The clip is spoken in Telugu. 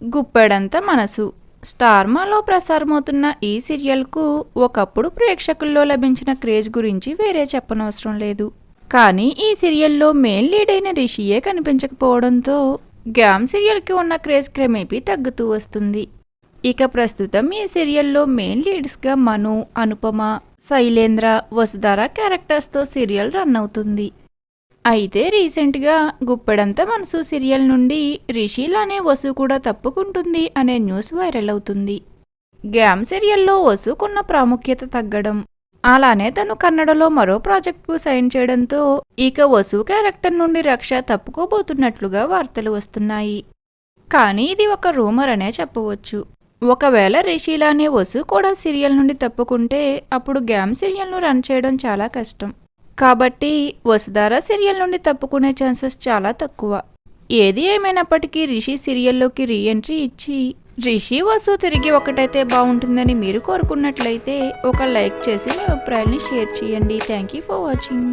గుప్పెడంత మనసు. స్టార్మాలో ప్రసారమవుతున్న ఈ సీరియల్కు ఒకప్పుడు ప్రేక్షకుల్లో లభించిన క్రేజ్ గురించి వేరే చెప్పనవసరం లేదు. కానీ ఈ సీరియల్లో మెయిన్ లీడ్ అయిన రిషియే కనిపించకపోవడంతో గ్యామ్ సీరియల్కి ఉన్న క్రేజ్ క్రమేపీ తగ్గుతూ వస్తుంది. ఇక ప్రస్తుతం ఈ సీరియల్లో మెయిన్ లీడ్స్గా మను అనుపమ శైలేంద్ర వసుధార క్యారెక్టర్స్తో సీరియల్ రన్ అవుతుంది. అయితే రీసెంట్గా గుప్పెడంత మనసు సీరియల్ నుండి రిషిలానే వసు కూడా తప్పుకుంటుంది అనే న్యూస్ వైరల్ అవుతుంది. గ్యామ్ సీరియల్లో వసుకున్న ప్రాముఖ్యత తగ్గడం. అలానే తను కన్నడలో మరో ప్రాజెక్టుకు సైన్ చేయడంతో ఇక వసు క్యారెక్టర్ నుండి రక్ష తప్పుకోబోతున్నట్లుగా వార్తలు వస్తున్నాయి. కానీ ఇది ఒక రూమర్ అనే చెప్పవచ్చు. ఒకవేళ రిషీలానే వసు కూడా సీరియల్ నుండి తప్పుకుంటే అప్పుడు గ్యామ్ సీరియల్ను రన్ చేయడం చాలా కష్టం. కాబట్టి వసుధార సీరియల్ నుండి తప్పుకునే ఛాన్సెస్ చాలా తక్కువ. ఏది ఏమైనప్పటికీ రిషి సీరియల్లోకి రీఎంట్రీ ఇచ్చి రిషి వసు తిరిగి ఒకటైతే బాగుంటుందని మీరు కోరుకున్నట్లయితే ఒక లైక్ చేసి మీ అభిప్రాయాన్ని షేర్ చేయండి. Thank you for watching